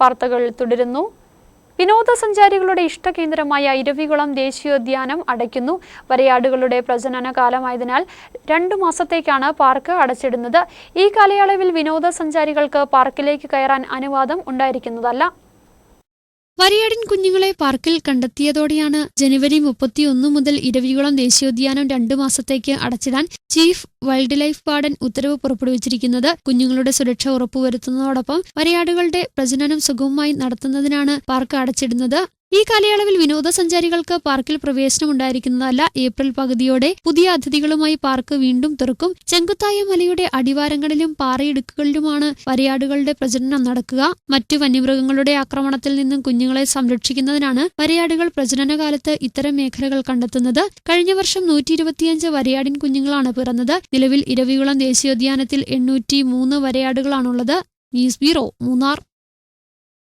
വാർത്തകൾ തുടരുന്നു. വിനോദസഞ്ചാരികളുടെ ഇഷ്ടകേന്ദ്രമായ ഇരവികുളം ദേശീയോദ്യാനം അടയ്ക്കുന്നു. വരയാടുകളുടെ പ്രജനന കാലമായതിനാൽ രണ്ടു മാസത്തേക്കാണ് പാർക്ക് അടച്ചിടുന്നത്. ഈ കാലയളവിൽ വിനോദസഞ്ചാരികൾക്ക് പാർക്കിലേക്ക് കയറാൻ അനുവാദം ഉണ്ടായിരിക്കുന്നതല്ല. വരയാടിൻ കുഞ്ഞുങ്ങളെ പാർക്കിൽ കണ്ടെത്തിയതോടെയാണ് ജനുവരി മുപ്പത്തിയൊന്ന് മുതൽ ഇരവികുളം ദേശീയോദ്യാനം രണ്ടു മാസത്തേക്ക് അടച്ചിടാൻ ചീഫ് വൈൽഡ് ലൈഫ് വാർഡൻ ഉത്തരവ് പുറപ്പെടുവിച്ചിരിക്കുന്നത് കുഞ്ഞുങ്ങളുടെ സുരക്ഷ ഉറപ്പുവരുത്തുന്നതോടൊപ്പം വരയാടുകളുടെ പ്രജനനം സുഗമമായി നടത്തുന്നതിനാണ് പാർക്ക് അടച്ചിടുന്നത്. ഈ കാലയളവിൽ വിനോദസഞ്ചാരികൾക്ക് പാർക്കിൽ പ്രവേശനം ഉണ്ടായിരിക്കുന്നതല്ല ഏപ്രിൽ പകുതിയോടെ പുതിയ അതിഥികളുമായി പാർക്ക് വീണ്ടും തുറക്കും. ചെങ്കുത്തായ മലയുടെ അടിവാരങ്ങളിലും പാറയിടുക്കുകളിലുമാണ് വരയാടുകളുടെ പ്രജനനം നടക്കുക. മറ്റു വന്യമൃഗങ്ങളുടെ ആക്രമണത്തിൽ നിന്നും കുഞ്ഞുങ്ങളെ സംരക്ഷിക്കുന്നതിനാണ് വരയാടുകൾ പ്രജനനകാലത്ത് ഇത്തരം മേഖലകൾ കണ്ടെത്തുന്നത്. കഴിഞ്ഞ വർഷം നൂറ്റി ഇരുപത്തിയഞ്ച് വരയാടിൻ കുഞ്ഞുങ്ങളാണ് പിറന്നത്. നിലവിൽ ഇരവികുളം ദേശീയോദ്യാനത്തിൽ എണ്ണൂറ്റി മൂന്ന് വരയാടുകളാണുള്ളത്. News bureau Munnar.